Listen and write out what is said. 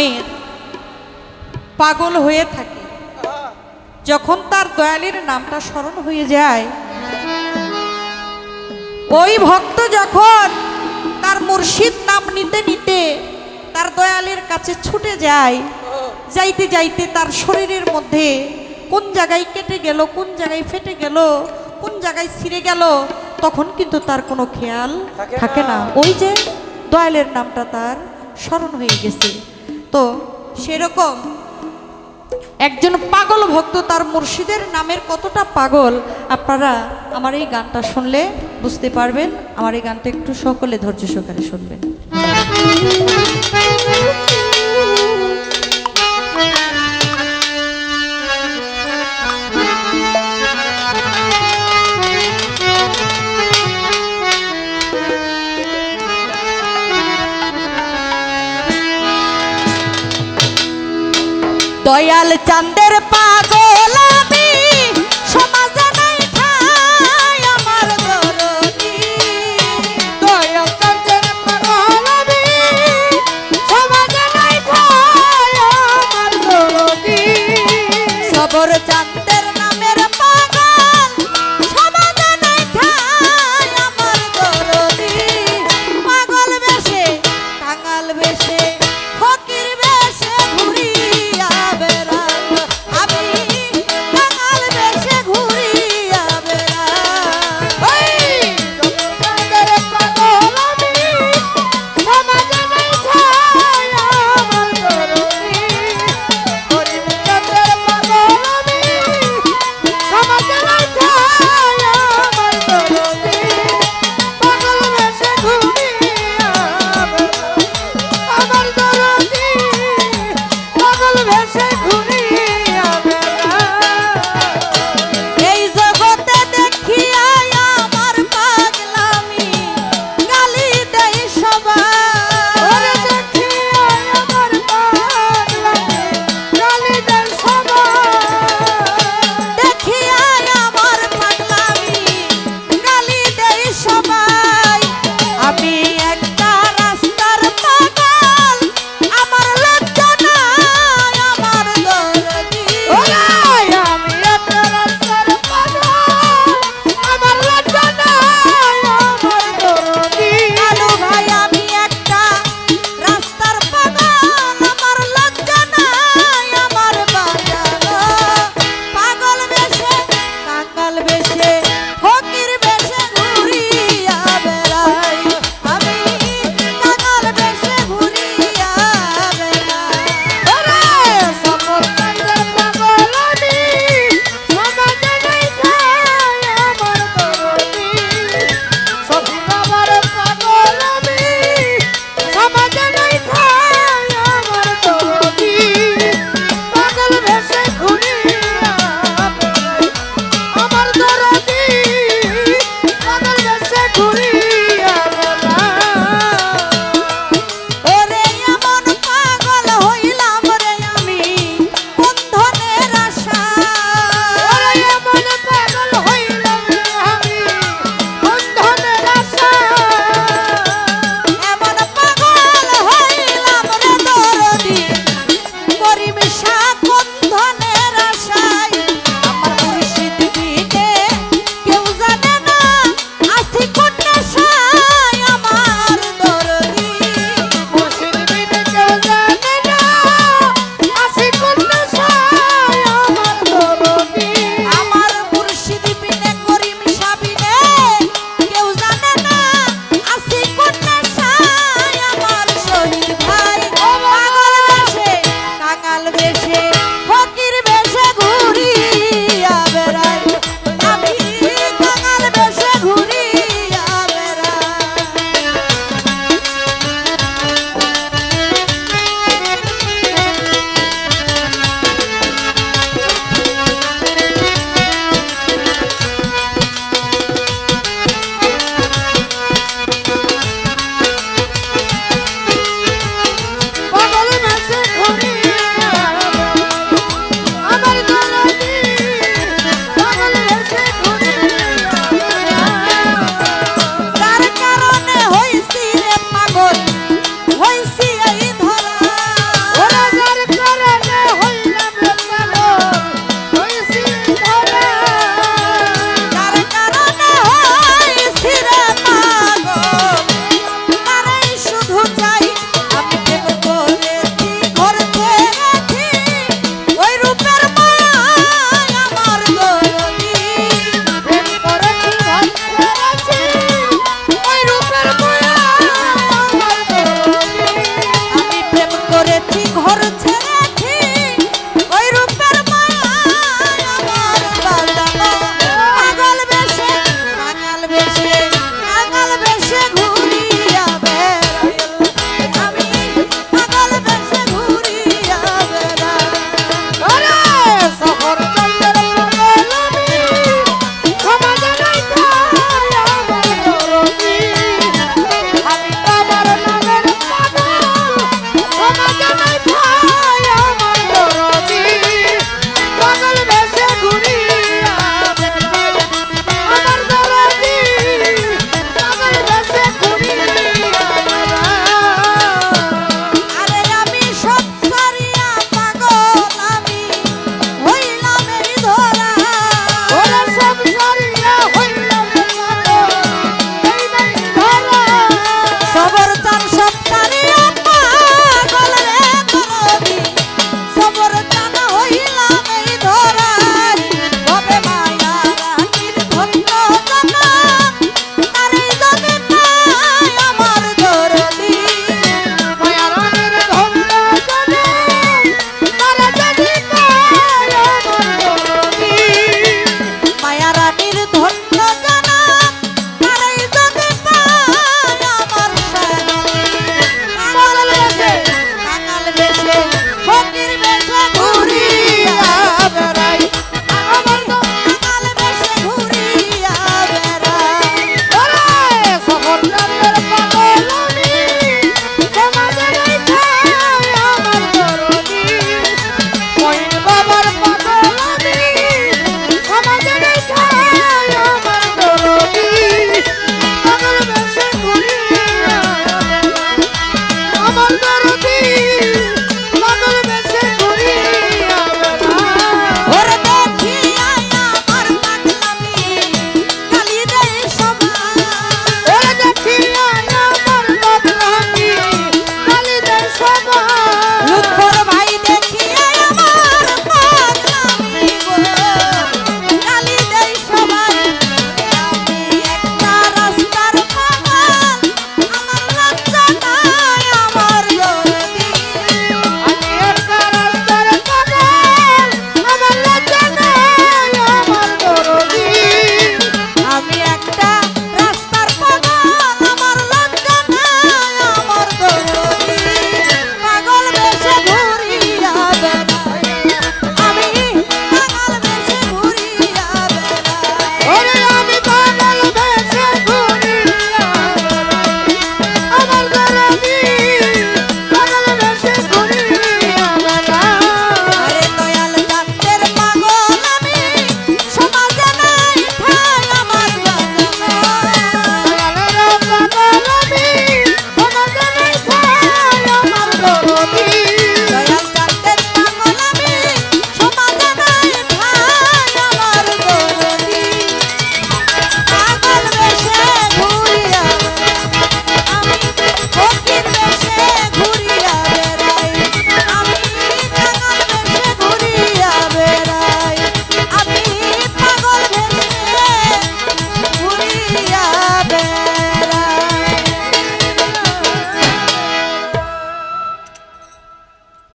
নামের পাগল হয়ে থাকে। যখন তার দয়ালের নামটা স্মরণ হয়ে যায় ওই ভক্ত যখন তার মুর্শিদ নাম নিতে নিতে তার দয়ালের কাছে ছুটে যায় যাইতে যাইতে তার শরীরের মধ্যে কোন জায়গায় কেটে গেল কোন জায়গায় ফেটে গেল কোন জায়গায় ছিঁড়ে গেল তখন কিন্তু তার কোনো খেয়াল থাকে না। ওই যে দয়ালের নামটা তার স্মরণ হয়ে গেছে। তো সেরকম। একজন পাগল ভক্ত তার মুর্শিদের নামের কতটা পাগল, আপনারা আমার এই গানটা শুনলে বুঝতে পারবেন। আমার এই গানটা একটু সকলে ধৈর্য সহকারে শুনবেন। দয়াল চান্দের পাগল আমি। সবর চান্দের বেশে ঘুরে গেছি ঘর